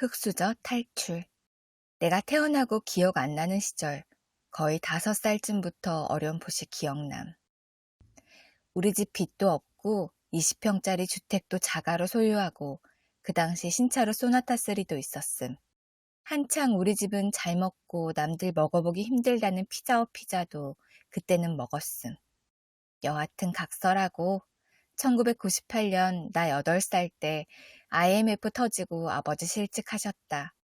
흑수저 탈출. 내가 태어나고 기억 안 나는 시절, 거의 다섯 살쯤부터 어렴풋이 기억남. 우리 집 빚도 없고 20평짜리 주택도 자가로 소유하고 그 당시 신차로 소나타 3도 있었음. 한창 우리 집은 잘 먹고 남들 먹어보기 힘들다는 피자오 피자도 그때는 먹었음. 여하튼 각설하고 1998년 나 8살 때 IMF 터지고 아버지 실직하셨다.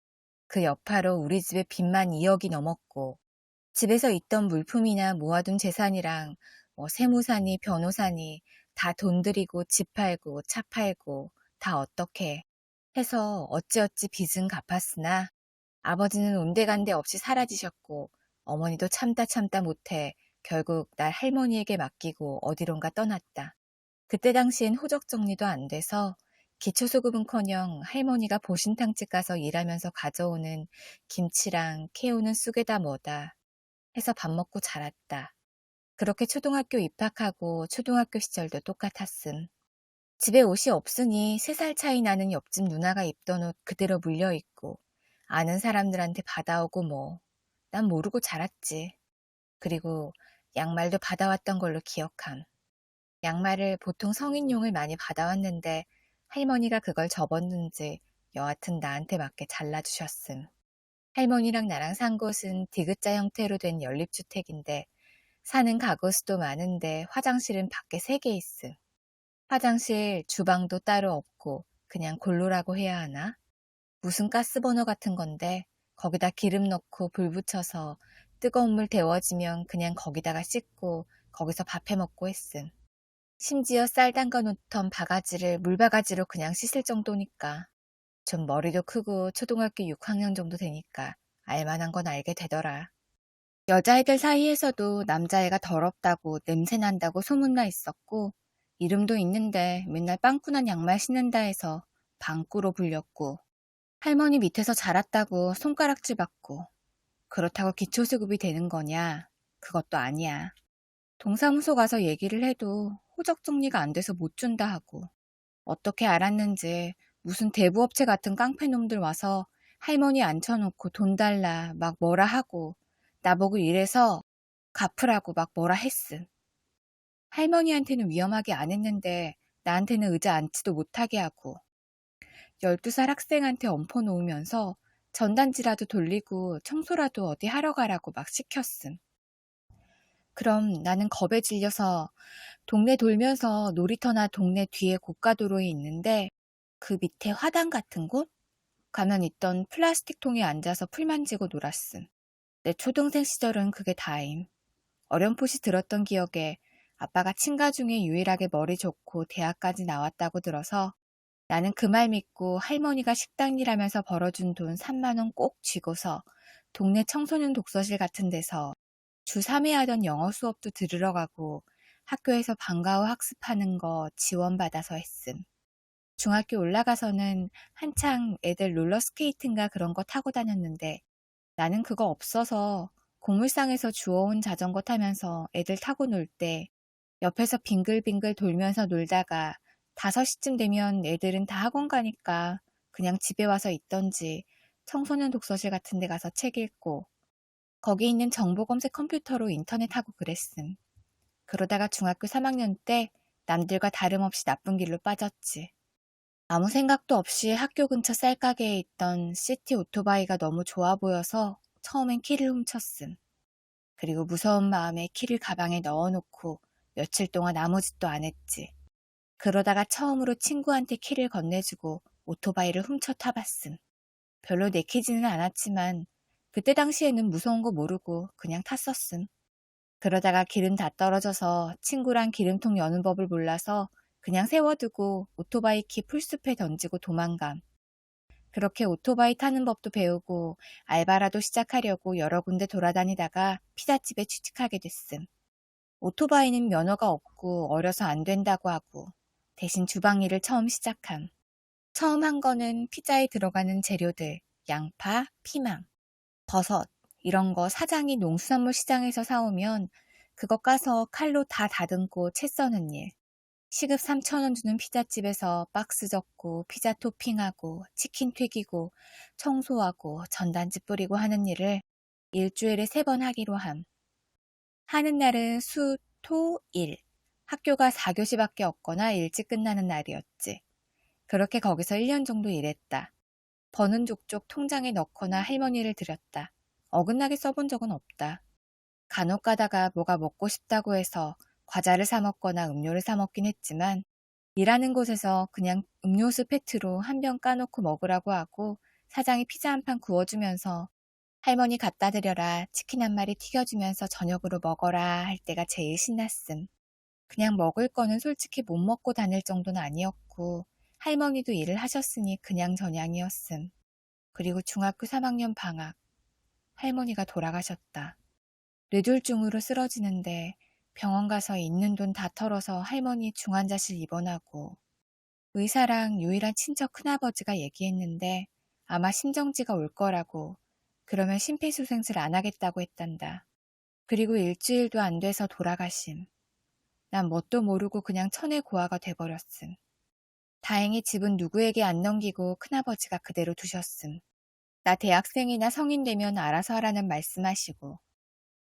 그 여파로 우리 집의 빚만 2억이 넘었고 집에서 있던 물품이나 모아둔 재산이랑 뭐 세무사니 변호사니 다 돈 들이고 집 팔고 차 팔고 다 어떻게 해서 어찌어찌 빚은 갚았으나 아버지는 온데간데 없이 사라지셨고 어머니도 참다 참다 못해 결국 날 할머니에게 맡기고 어디론가 떠났다. 그때 당시엔 호적 정리도 안 돼서 기초소급은커녕 할머니가 보신탕집 가서 일하면서 가져오는 김치랑 캐오는 쑥에다 뭐다 해서 밥 먹고 자랐다. 그렇게 초등학교 입학하고 초등학교 시절도 똑같았음. 집에 옷이 없으니 세 살 차이 나는 옆집 누나가 입던 옷 그대로 물려있고 아는 사람들한테 받아오고 뭐. 난 모르고 자랐지. 그리고 양말도 받아왔던 걸로 기억함. 양말을 보통 성인용을 많이 받아왔는데 할머니가 그걸 접었는지 여하튼 나한테 맞게 잘라주셨음. 할머니랑 나랑 산 곳은 디귿자 형태로 된 연립주택인데 사는 가구 수도 많은데 화장실은 밖에 세 개 있음. 화장실, 주방도 따로 없고 그냥 골로라고 해야 하나? 무슨 가스버너 같은 건데 거기다 기름 넣고 불 붙여서 뜨거운 물 데워지면 그냥 거기다가 씻고 거기서 밥해 먹고 했음. 심지어 쌀 담가 놓던 바가지를 물바가지로 그냥 씻을 정도니까. 좀 머리도 크고 초등학교 6학년 정도 되니까 알만한 건 알게 되더라. 여자 애들 사이에서도 남자애가 더럽다고 냄새난다고 소문나 있었고 이름도 있는데 맨날 빵꾸난 양말 신는다 해서 방꾸로 불렸고 할머니 밑에서 자랐다고 손가락질 받고 그렇다고 기초수급이 되는 거냐? 그것도 아니야. 동사무소 가서 얘기를 해도 호적 정리가 안 돼서 못 준다 하고 어떻게 알았는지 무슨 대부업체 같은 깡패놈들 와서 할머니 앉혀놓고 돈 달라 막 뭐라 하고 나보고 이래서 갚으라고 막 뭐라 했음. 할머니한테는 위험하게 안 했는데 나한테는 의자 앉지도 못하게 하고 12살 학생한테 엎어 놓으면서 전단지라도 돌리고 청소라도 어디 하러 가라고 막 시켰음. 그럼 나는 겁에 질려서 동네 돌면서 놀이터나 동네 뒤에 고가도로에 있는데 그 밑에 화단 같은 곳? 가면 있던 플라스틱 통에 앉아서 풀 만지고 놀았음. 내 초등생 시절은 그게 다임. 어렴풋이 들었던 기억에 아빠가 친가 중에 유일하게 머리 좋고 대학까지 나왔다고 들어서 나는 그 말 믿고 할머니가 식당 일하면서 벌어준 돈 3만원 꼭 쥐고서 동네 청소년 독서실 같은 데서 주 3회 하던 영어 수업도 들으러 가고 학교에서 방과후 학습하는 거 지원받아서 했음. 중학교 올라가서는 한창 애들 롤러스케이트인가 그런 거 타고 다녔는데 나는 그거 없어서 고물상에서 주워온 자전거 타면서 애들 타고 놀 때 옆에서 빙글빙글 돌면서 놀다가 5시쯤 되면 애들은 다 학원 가니까 그냥 집에 와서 있던지 청소년 독서실 같은 데 가서 책 읽고 거기 있는 정보 검색 컴퓨터로 인터넷 하고 그랬음. 그러다가 중학교 3학년 때 남들과 다름없이 나쁜 길로 빠졌지. 아무 생각도 없이 학교 근처 쌀가게에 있던 시티 오토바이가 너무 좋아 보여서 처음엔 키를 훔쳤음. 그리고 무서운 마음에 키를 가방에 넣어놓고 며칠 동안 아무 짓도 안 했지. 그러다가 처음으로 친구한테 키를 건네주고 오토바이를 훔쳐 타봤음. 별로 내키지는 않았지만 그때 당시에는 무서운 거 모르고 그냥 탔었음. 그러다가 기름 다 떨어져서 친구랑 기름통 여는 법을 몰라서 그냥 세워두고 오토바이 키 풀숲에 던지고 도망감. 그렇게 오토바이 타는 법도 배우고 알바라도 시작하려고 여러 군데 돌아다니다가 피자집에 취직하게 됐음. 오토바이는 면허가 없고 어려서 안 된다고 하고 대신 주방 일을 처음 시작함. 처음 한 거는 피자에 들어가는 재료들, 양파, 피망. 버섯 이런 거 사장이 농수산물 시장에서 사오면 그거 까서 칼로 다 다듬고 채 써는 일. 시급 3천원 주는 피자집에서 박스 접고 피자 토핑하고 치킨 튀기고 청소하고 전단지 뿌리고 하는 일을 일주일에 세 번 하기로 함. 하는 날은 수, 토, 일. 학교가 4교시밖에 없거나 일찍 끝나는 날이었지. 그렇게 거기서 1년 정도 일했다. 버는 족족 통장에 넣거나 할머니를 드렸다. 어긋나게 써본 적은 없다. 간혹 가다가 뭐가 먹고 싶다고 해서 과자를 사 먹거나 음료를 사 먹긴 했지만 일하는 곳에서 그냥 음료수 페트로 한 병 까놓고 먹으라고 하고 사장이 피자 한 판 구워주면서 할머니 갖다 드려라 치킨 한 마리 튀겨주면서 저녁으로 먹어라 할 때가 제일 신났음. 그냥 먹을 거는 솔직히 못 먹고 다닐 정도는 아니었고 할머니도 일을 하셨으니 그냥 저냥이었음. 그리고 중학교 3학년 방학. 할머니가 돌아가셨다. 뇌졸중으로 쓰러지는데 병원 가서 있는 돈 다 털어서 할머니 중환자실 입원하고 의사랑 유일한 친척 큰아버지가 얘기했는데 아마 심정지가 올 거라고 그러면 심폐소생술 안 하겠다고 했단다. 그리고 일주일도 안 돼서 돌아가심. 난 뭣도 모르고 그냥 천의 고아가 돼버렸음. 다행히 집은 누구에게 안 넘기고 큰아버지가 그대로 두셨음. 나 대학생이나 성인 되면 알아서 하라는 말씀하시고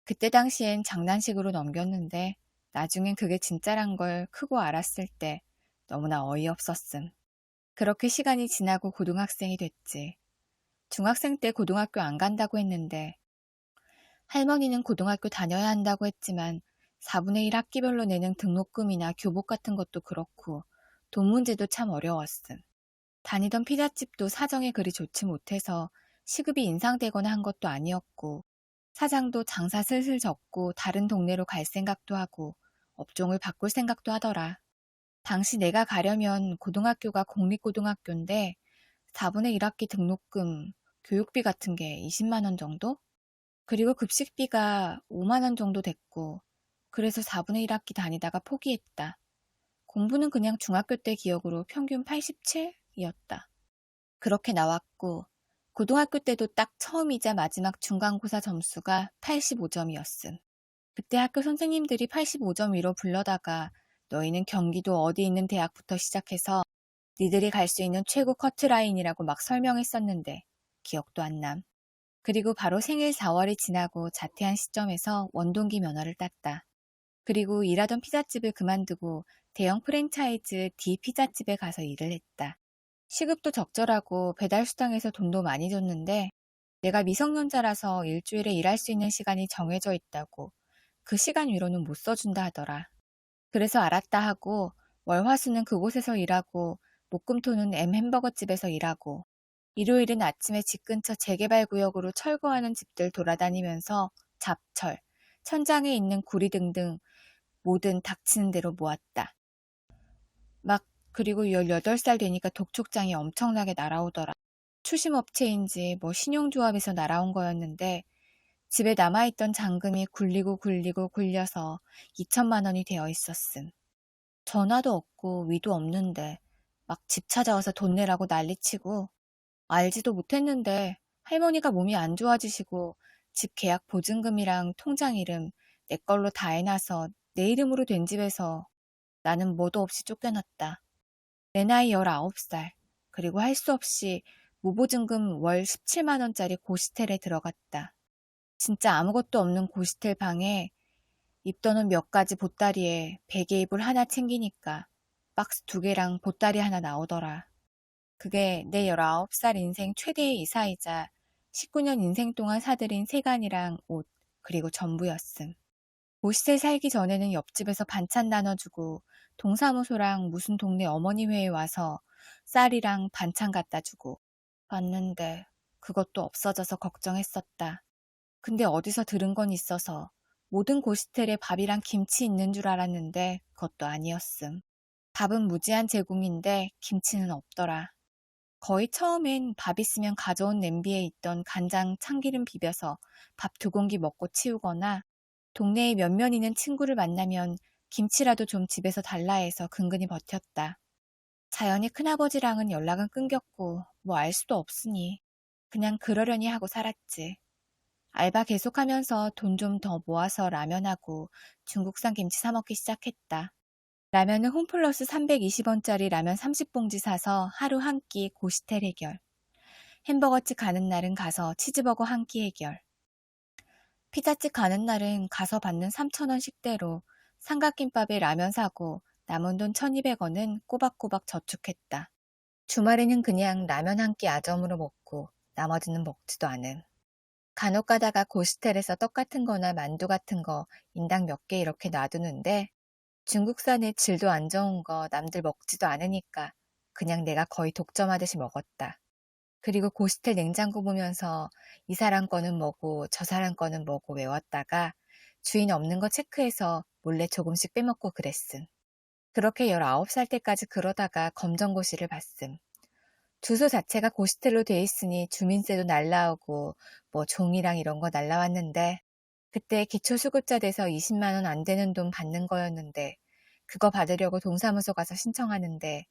그때 당시엔 장난식으로 넘겼는데 나중엔 그게 진짜란 걸 크고 알았을 때 너무나 어이없었음. 그렇게 시간이 지나고 고등학생이 됐지. 중학생 때 고등학교 안 간다고 했는데 할머니는 고등학교 다녀야 한다고 했지만 4분의 1 학기별로 내는 등록금이나 교복 같은 것도 그렇고 돈 문제도 참 어려웠음. 다니던 피자집도 사정이 그리 좋지 못해서 시급이 인상되거나 한 것도 아니었고 사장도 장사 슬슬 접고 다른 동네로 갈 생각도 하고 업종을 바꿀 생각도 하더라. 당시 내가 가려면 고등학교가 공립고등학교인데 4분의 1학기 등록금, 교육비 같은 게 20만원 정도? 그리고 급식비가 5만원 정도 됐고, 그래서 4분의 1학기 다니다가 포기했다. 공부는 그냥 중학교 때 기억으로 평균 87이었다. 그렇게 나왔고, 고등학교 때도 딱 처음이자 마지막 중간고사 점수가 85점이었음. 그때 학교 선생님들이 85점 위로 불러다가 너희는 경기도 어디 있는 대학부터 시작해서 니들이 갈 수 있는 최고 커트라인이라고 막 설명했었는데 기억도 안 남. 그리고 바로 생일 4월이 지나고 자퇴한 시점에서 원동기 면허를 땄다. 그리고 일하던 피자집을 그만두고 대형 프랜차이즈 D 피자집에 가서 일을 했다. 시급도 적절하고 배달 수당에서 돈도 많이 줬는데 내가 미성년자라서 일주일에 일할 수 있는 시간이 정해져 있다고 그 시간 위로는 못 써준다 하더라. 그래서 알았다 하고 월화수는 그곳에서 일하고 목금토는 M 햄버거 집에서 일하고 일요일은 아침에 집 근처 재개발 구역으로 철거하는 집들 돌아다니면서 잡철, 천장에 있는 구리 등등 모든 닥치는 대로 모았다. 막 그리고 18살 되니까 독촉장이 엄청나게 날아오더라. 추심업체인지 뭐 신용조합에서 날아온 거였는데 집에 남아있던 잔금이 굴리고 굴리고 굴려서 2천만 원이 되어 있었음. 전화도 없고 위도 없는데 막 집 찾아와서 돈 내라고 난리치고 알지도 못했는데 할머니가 몸이 안 좋아지시고 집 계약 보증금이랑 통장 이름 내 걸로 다 해놔서 내 이름으로 된 집에서 나는 뭐도 없이 쫓겨났다. 내 나이 19살. 그리고 할 수 없이 무보증금 월 17만원짜리 고시텔에 들어갔다. 진짜 아무것도 없는 고시텔 방에 입더는 몇 가지 보따리에 베개 이불 하나 챙기니까 박스 두 개랑 보따리 하나 나오더라. 그게 내 19살 인생 최대의 이사이자 19년 인생 동안 사들인 세간이랑 옷, 그리고 전부였음. 고시텔 살기 전에는 옆집에서 반찬 나눠주고 동사무소랑 무슨 동네 어머니 회에 와서 쌀이랑 반찬 갖다 주고 봤는데 그것도 없어져서 걱정했었다. 근데 어디서 들은 건 있어서 모든 고시텔에 밥이랑 김치 있는 줄 알았는데 그것도 아니었음. 밥은 무제한 제공인데 김치는 없더라. 거의 처음엔 밥 있으면 가져온 냄비에 있던 간장 참기름 비벼서 밥 두 공기 먹고 치우거나 동네에 몇몇 있는 친구를 만나면 김치라도 좀 집에서 달라 해서 근근히 버텼다. 자연히 큰아버지랑은 연락은 끊겼고 뭐 알 수도 없으니 그냥 그러려니 하고 살았지. 알바 계속하면서 돈 좀 더 모아서 라면하고 중국산 김치 사 먹기 시작했다. 라면은 홈플러스 320원짜리 라면 30봉지 사서 하루 한 끼 고시텔 해결. 햄버거집 가는 날은 가서 치즈버거 한 끼 해결. 피자집 가는 날은 가서 받는 3,000원 식대로 삼각김밥에 라면 사고 남은 돈 1,200원은 꼬박꼬박 저축했다. 주말에는 그냥 라면 한 끼 아점으로 먹고 나머지는 먹지도 않음. 간혹 가다가 고시텔에서 떡 같은 거나 만두 같은 거 인당 몇 개 이렇게 놔두는데 중국산의 질도 안 좋은 거 남들 먹지도 않으니까 그냥 내가 거의 독점하듯이 먹었다. 그리고 고시텔 냉장고 보면서 이 사람 거는 뭐고 저 사람 거는 뭐고 외웠다가 주인 없는 거 체크해서 몰래 조금씩 빼먹고 그랬음. 그렇게 19살 때까지 그러다가 검정고시를 봤음. 주소 자체가 고시텔로 돼 있으니 주민세도 날라오고 뭐 종이랑 이런 거 날라왔는데 그때 기초수급자 돼서 20만원 안 되는 돈 받는 거였는데 그거 받으려고 동사무소 가서 신청하는데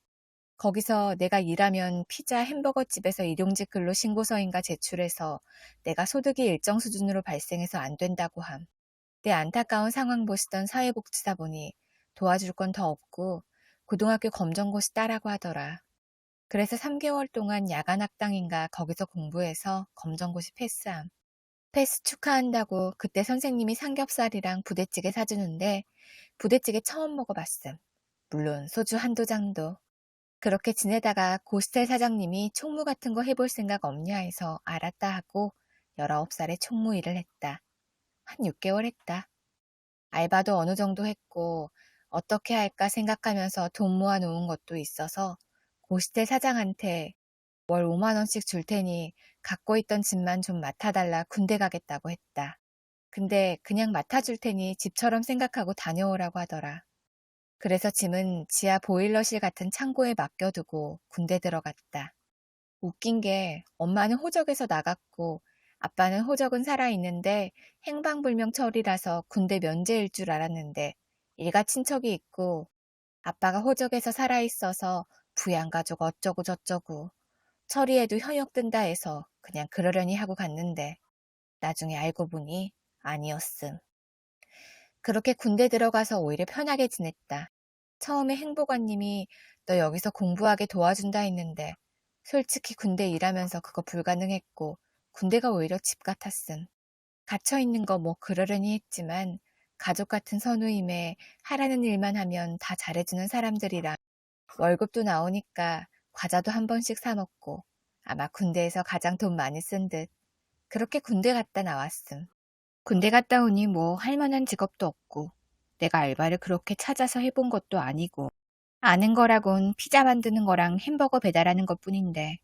거기서 내가 일하면 피자 햄버거 집에서 일용직 근로 신고서인가 제출해서 내가 소득이 일정 수준으로 발생해서 안 된다고 함. 내 안타까운 상황 보시던 사회복지사 보니 도와줄 건 더 없고 고등학교 검정고시 따라고 하더라. 그래서 3개월 동안 야간 학당인가 거기서 공부해서 검정고시 패스함. 패스 축하한다고 그때 선생님이 삼겹살이랑 부대찌개 사주는데 부대찌개 처음 먹어봤음. 물론 소주 한두 잔도. 그렇게 지내다가 고스텔 사장님이 총무 같은 거 해볼 생각 없냐 해서 알았다 하고 19살에 총무 일을 했다. 한 6개월 했다. 알바도 어느 정도 했고 어떻게 할까 생각하면서 돈 모아 놓은 것도 있어서 고시텔 사장한테 월 5만원씩 줄 테니 갖고 있던 집만 좀 맡아달라 군대 가겠다고 했다. 근데 그냥 맡아줄 테니 집처럼 생각하고 다녀오라고 하더라. 그래서 짐은 지하 보일러실 같은 창고에 맡겨두고 군대 들어갔다. 웃긴 게 엄마는 호적에서 나갔고 아빠는 호적은 살아있는데 행방불명 처리라서 군대 면제일 줄 알았는데 일가 친척이 있고 아빠가 호적에서 살아있어서 부양가족 어쩌고 저쩌고 처리해도 현역 뜬다 해서 그냥 그러려니 하고 갔는데 나중에 알고 보니 아니었음. 그렇게 군대 들어가서 오히려 편하게 지냈다. 처음에 행보관님이 너 여기서 공부하게 도와준다 했는데 솔직히 군대 일하면서 그거 불가능했고 군대가 오히려 집 같았음. 갇혀 있는 거 뭐 그러려니 했지만 가족 같은 선우임에 하라는 일만 하면 다 잘해주는 사람들이라 월급도 나오니까 과자도 한 번씩 사 먹고 아마 군대에서 가장 돈 많이 쓴 듯. 그렇게 군대 갔다 나왔음. 군대 갔다 오니 뭐 할 만한 직업도 없고 내가 알바를 그렇게 찾아서 해본 것도 아니고 아는 거라곤 피자 만드는 거랑 햄버거 배달하는 것 뿐인데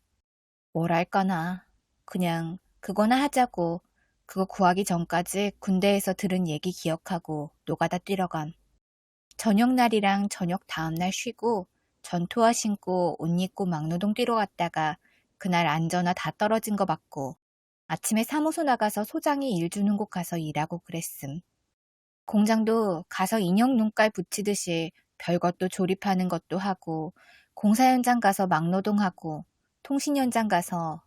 뭘 할까나 그냥 그거나 하자고 그거 구하기 전까지 군대에서 들은 얘기 기억하고 노가다 뛰러감. 저녁 날이랑 저녁 다음날 쉬고 전투화 신고 옷 입고 막노동 뛰러 갔다가 그날 안전화 다 떨어진 거 받고 아침에 사무소 나가서 소장이 일 주는 곳 가서 일하고 그랬음. 공장도 가서 인형 눈깔 붙이듯이 별것도 조립하는 것도 하고 공사 현장 가서 막노동하고 통신 현장 가서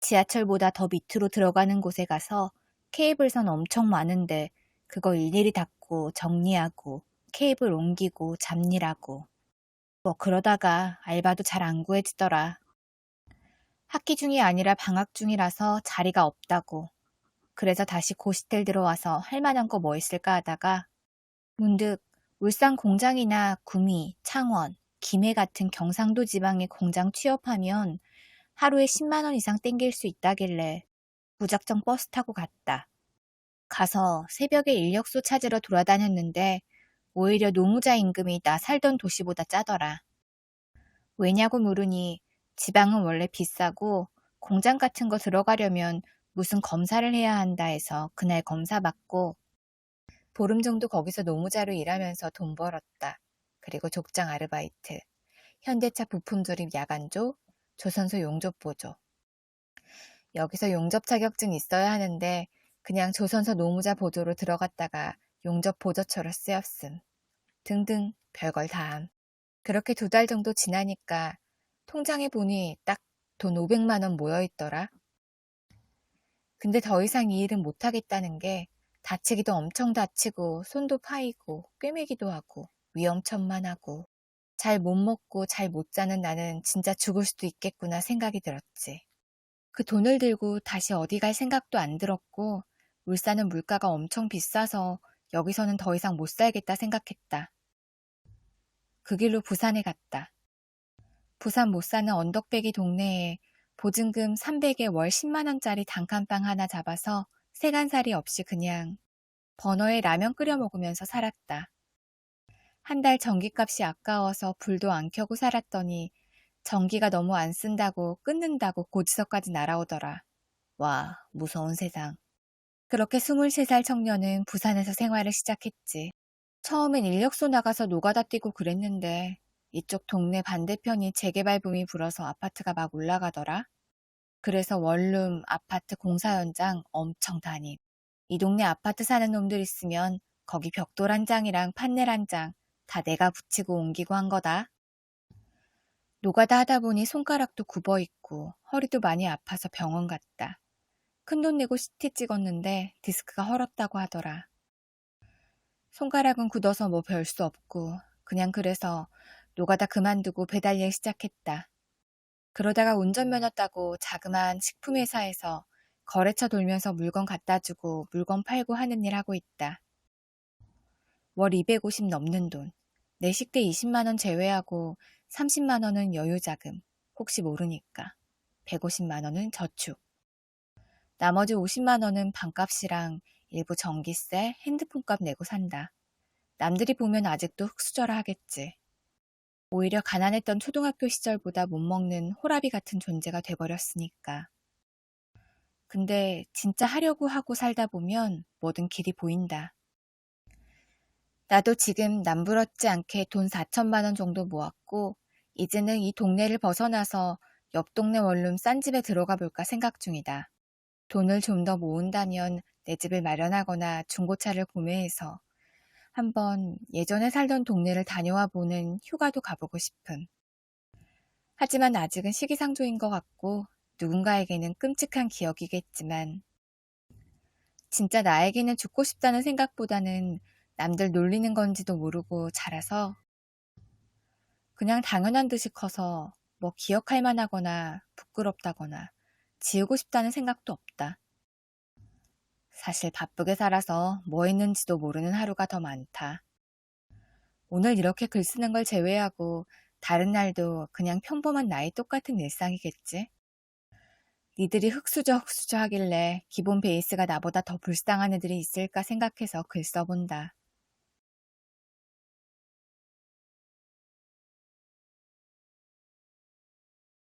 지하철보다 더 밑으로 들어가는 곳에 가서 케이블선 엄청 많은데 그거 일일이 닫고 정리하고 케이블 옮기고 잡일하고 뭐 그러다가 알바도 잘 안 구해지더라. 학기 중이 아니라 방학 중이라서 자리가 없다고. 그래서 다시 고시텔 들어와서 할 만한 거 뭐 있을까 하다가 문득 울산 공장이나 구미, 창원, 김해 같은 경상도 지방의 공장 취업하면 하루에 10만원 이상 땡길 수 있다길래 무작정 버스 타고 갔다. 가서 새벽에 인력소 찾으러 돌아다녔는데 오히려 노무자 임금이 나 살던 도시보다 짜더라. 왜냐고 물으니 지방은 원래 비싸고 공장 같은 거 들어가려면 무슨 검사를 해야 한다 해서 그날 검사 받고 보름 정도 거기서 노무자로 일하면서 돈 벌었다. 그리고 족장 아르바이트, 현대차 부품 조립 야간조, 조선소 용접 보조. 여기서 용접 자격증 있어야 하는데 그냥 조선소 노무자 보조로 들어갔다가 용접 보조처로 쓰였음. 등등 별걸 다함. 그렇게 두 달 정도 지나니까 통장에 보니 딱 돈 500만 원 모여 있더라. 근데 더 이상 이 일은 못 하겠다는 게 다치기도 엄청 다치고 손도 파이고 꿰매기도 하고 위험천만하고 잘 못 먹고 잘 못 자는 나는 진짜 죽을 수도 있겠구나 생각이 들었지. 그 돈을 들고 다시 어디 갈 생각도 안 들었고 울산은 물가가 엄청 비싸서 여기서는 더 이상 못 살겠다 생각했다. 그 길로 부산에 갔다. 부산 못 사는 언덕배기 동네에 보증금 300에 월 10만원짜리 단칸방 하나 잡아서 세간살이 없이 그냥 버너에 라면 끓여 먹으면서 살았다. 한 달 전기값이 아까워서 불도 안 켜고 살았더니 전기가 너무 안 쓴다고 끊는다고 고지서까지 날아오더라. 와, 무서운 세상. 그렇게 23살 청년은 부산에서 생활을 시작했지. 처음엔 인력소 나가서 노가다 뛰고 그랬는데 이쪽 동네 반대편이 재개발 붐이 불어서 아파트가 막 올라가더라. 그래서 원룸, 아파트 공사 현장 엄청 다님. 이 동네 아파트 사는 놈들 있으면 거기 벽돌 한 장이랑 판넬 한 장 다 내가 붙이고 옮기고 한 거다. 노가다 하다 보니 손가락도 굽어 있고 허리도 많이 아파서 병원 갔다. 큰 돈 내고 CT 찍었는데 디스크가 헐었다고 하더라. 손가락은 굳어서 뭐 별 수 없고 그냥 그래서 노가다 그만두고 배달일 시작했다. 그러다가 운전면허 따고 자그마한 식품회사에서 거래처 돌면서 물건 갖다 주고 물건 팔고 하는 일 하고 있다. 월 250 넘는 돈. 내 식대 20만원 제외하고 30만원은 여유자금. 혹시 모르니까. 150만원은 저축. 나머지 50만원은 방값이랑 일부 전기세, 핸드폰 값 내고 산다. 남들이 보면 아직도 흙수저라 하겠지. 오히려 가난했던 초등학교 시절보다 못 먹는 호라비 같은 존재가 돼버렸으니까. 근데 진짜 하려고 하고 살다 보면 뭐든 길이 보인다. 나도 지금 남부럽지 않게 돈 4천만 원 정도 모았고 이제는 이 동네를 벗어나서 옆 동네 원룸 싼 집에 들어가 볼까 생각 중이다. 돈을 좀 더 모은다면 내 집을 마련하거나 중고차를 구매해서 한번 예전에 살던 동네를 다녀와 보는 휴가도 가보고 싶은. 하지만 아직은 시기상조인 것 같고 누군가에게는 끔찍한 기억이겠지만 진짜 나에게는 죽고 싶다는 생각보다는 남들 놀리는 건지도 모르고 자라서 그냥 당연한 듯이 커서 뭐 기억할 만하거나 부끄럽다거나 지우고 싶다는 생각도 없다. 사실 바쁘게 살아서 뭐 했는지도 모르는 하루가 더 많다. 오늘 이렇게 글 쓰는 걸 제외하고 다른 날도 그냥 평범한 나의 똑같은 일상이겠지? 니들이 흙수저 흙수저 하길래 기본 베이스가 나보다 더 불쌍한 애들이 있을까 생각해서 글 써본다.